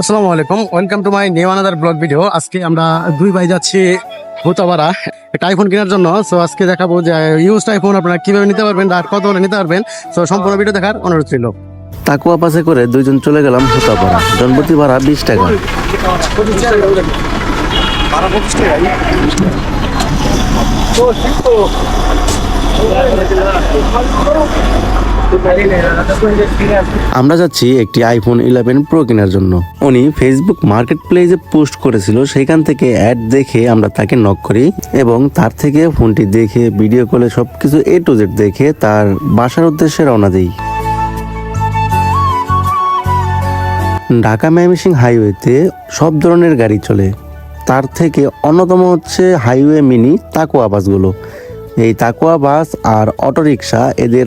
আসসালামু আলাইকুম। Welcome to my new another blog video আজকে আমরা দুই ভাই যাচ্ছি ভূতাবাড়া একটা আইফোন কেনার জন্য। সো আজকে দেখাবো যে ইউজড আইফোন আপনারা কীভাবে নিতে পারবেন আর কত হলে নিতে পারবেন। সো সম্পূর্ণ ভিডিও দেখার অনুরোধ ছিল তাকুয়া পাশে করে দুইজন চলে গেলাম হোতাপাড়া জনপ্রতি ভাড়া বিশ টাকা। আমরা যাচ্ছি একটি আইফোন ইলেভেন প্রো কেনার জন্য। উনি ফেসবুক মার্কেট প্লেসে পোস্ট করেছিল সেখান থেকে অ্যাড দেখে আমরা তাকে নক করি এবং তার থেকে ফোনটি দেখে ভিডিও কলে সবকিছু এ টু জেড দেখে তার বাসার উদ্দেশ্যে রওনা দিই। ঢাকা ময়মনসিং হাইওয়েতে সব ধরনের গাড়ি চলে। তার থেকে অন্যতম হচ্ছে হাইওয়ে মিনি তাকুয়া বাসগুলো। এই তাকুয়া বাস আর অটোরিকশা এদের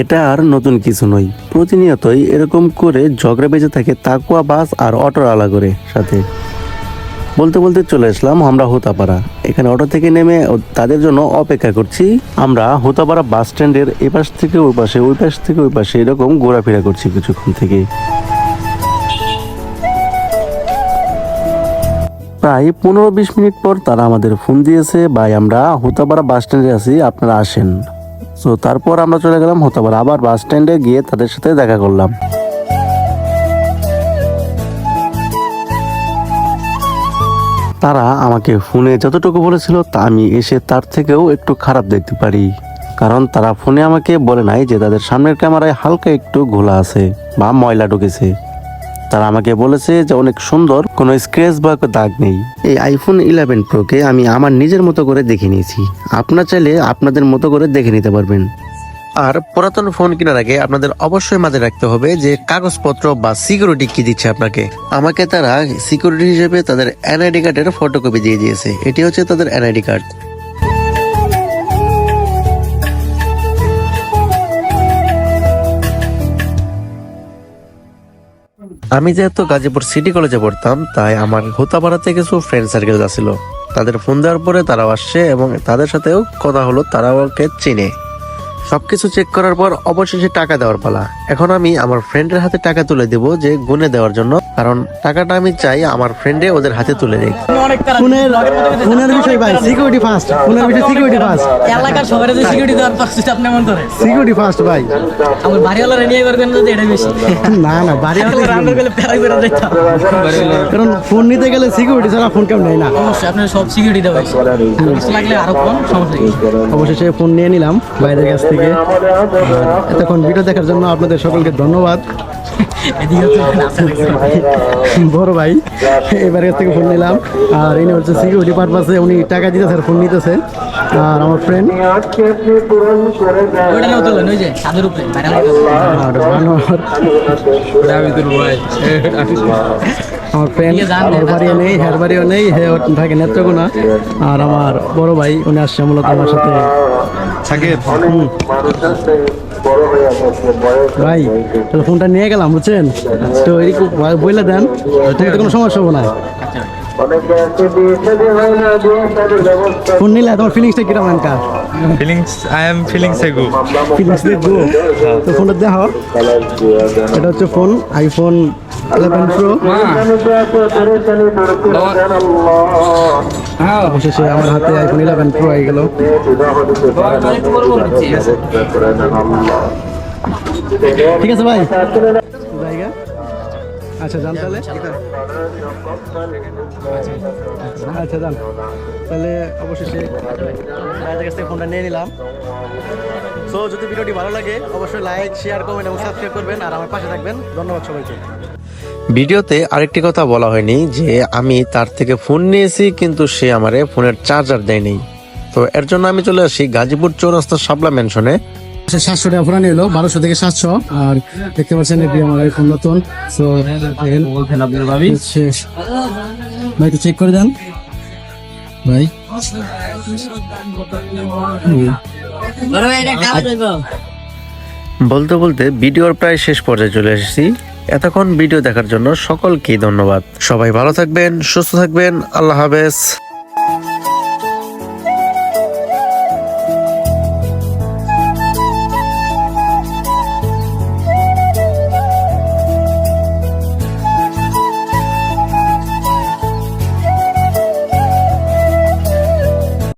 এটা আর নতুন কিছু নয়। প্রতিনিয়তই এরকম করে ঝগড়া বেঁচে থাকে তাকুয়া বাস আর অটোর আলা করে সাথে। বলতে বলতে চলে আসলাম আমরা হোতাপাড়া। এখানে অটো থেকে নেমে তাদের জন্য অপেক্ষা করছি। আমরা হোতাপাড়া বাস স্ট্যান্ডের এই পাশ থেকে ওই পাশে, ওই পাশ থেকে ওই পাশে এরকম ঘোরাফেরা করছি কিছুক্ষণ থেকে। প্রায় পনেরো বিশ মিনিট পর তারা আমাদের ফোন দিয়েছে, ভাই, আমরা হোতাপাড়া বাস স্ট্যান্ডে আছি, আপনারা আসেন। তো তারপর আমরা চলে গেলাম হোতাপাড়া আবার বাস স্ট্যান্ডে গিয়ে তাদের সাথে দেখা করলাম। তারা আমাকে ফোনে যতটুকু বলেছিল তা আমি এসে তার থেকেও একটু খারাপ দেখতে পারি। কারণ তারা ফোনে আমাকে বলে নাই যে তাদের সামনের ক্যামেরায় হালকা একটু ঘোলা আছে বা ময়লা ঢুকেছে। তারা আমাকে বলেছে যে অনেক সুন্দর কোনো স্ক্র্যাচ বা দাগ নেই। এই আইফোন ইলেভেন প্রোকে আমি আমার নিজের মতো করে দেখে নিয়েছি। আপনার চাইলে আপনাদের মতো করে দেখে নিতে পারবেন। আর পুরাতন ফোন কেনার আগে আপনাদের অবশ্যই মাথায় রাখতে হবে যে কাগজপত্র বা সিকিউরিটি কি দিচ্ছে আপনাকে। আমাকে তারা সিকিউরিটি হিসেবে তাদের এনআইডি কার্ডের ফটোকপি দিয়ে দিয়েছে। এটি হচ্ছে তাদের এনআইডি কার্ড আমি যেহেতু গাজীপুর সিটি কলেজে পড়তাম, তাই আমার হোতাপাড়াতে কিছু ফ্রেন্ড সার্কেল আসছিল তাদের ফোন দেওয়ার পরে তারাও আসছে এবং তাদের সাথেও কথা হলো, তারাও ওকে চিনে। সবকিছু চেক করার পর অবশেষে টাকা দেওয়ার পালা। এখন আমি আমার ফ্রেন্ডের হাতে টাকা তুলে দেব যে গুনে দেওয়ার জন্য কারণ টাকাটা আমি চাই আমার ফ্রেন্ডে ওদের হাতে তুলে দেয় ফোনের ফোনের বিষয় ভাই সিকিউরিটি ফার্স্ট ফোনের বিষয় সিকিউরিটি ফার্স্ট এলাকার সবার যে সিকিউরিটি দেওয়ার পারছিস আপনি এমন করে। সিকিউরিটি ফার্স্ট ভাই। আমার বাড়িওয়ালা নিয়ে করবেন না এটা বেশি? না না বাড়ি রান্নার গেলে প্যারা করে কারণ ফোন নিতে গেলে সিকিউরিটি ছাড়া ফোন কেমন নেই না। অবশ্যই আপনার সব সিকিউরিটি দেওয়া হয়েছে আর লাগলে আরও কম সমস্যা নেই। অবশেষে ফোন নিয়ে নিলাম বাইরের কাছ থেকে। এতক্ষণ ভিডিও দেখার জন্য আপনাদের সকলকে ধন্যবাদ। বড় ভাই এবার কাছ থেকে ফোন নিলাম। আর ইনি হচ্ছে সিকিউরিটি পারপাসে উনি টাকা দিতেছে আর ফোন নিতেছে। আর আমার ফ্রেন্ড আমার ফ্রেন্ড বাড়িও নেই হের বাড়িও নেই হে থাকে নেত্রকোনা। আর আমার বড় ভাই উনি আসছে মূলত আমার সাথে। হুম। ভাই তাহলে ফোনটা নিয়ে গেলাম বুঝছেন? তো এরকম বইলে দেন কোনো সমস্যা হবে না। ফোন নিলে তোমার ফিলিংসটা কীরকম এনকা? Feelings I am feelings good. Feelings দেখব তো ফোনটা দেখো এটা হচ্ছে ফোন আইফোন প্রো অবশেষে আমার হাতে আইফোন ইলেভেন প্রো হয়ে গেল। ঠিক আছে ভাই। আচ্ছা যান তাহলে। আচ্ছা যান। তাহলে অবশেষে ভাইদের কাছ থেকে ফোনটা নিয়ে নিলাম। সো যদি ভিডিওটি ভালো লাগে অবশ্যই লাইক শেয়ার কমেন্ট এবং সাবস্ক্রাইব করবেন। আর আমার পাশে থাকবেন। ধন্যবাদ সবাইকে। ভিডিওতে আরেকটি কথা বলা হয়নি যে আমি তার থেকে ফোন নিয়েছি কিন্তু সে আমারে ফোনের চার্জার দেয়নি। তো এর জন্য আমি চলে আসি গাজীপুর চৌরাস্তা শাপলা ম্যানশনে। সাতশো টাকা পুরানি হলো বারোশো থেকে সাতশো। আর দেখতে পাচ্ছেন এটি আমার আইফোন নতুন। তো শেষ ভাই একটু চেক করে দেন। ভাই। বলতে বলতে ভিডিওর প্রায় শেষ পর্যায়ে চলে এসেছি। এতক্ষণ ভিডিও দেখার জন্য সকলকেই ধন্যবাদ। সবাই ভালো থাকবেন সুস্থ থাকবেন আল্লাহ হাফেজ।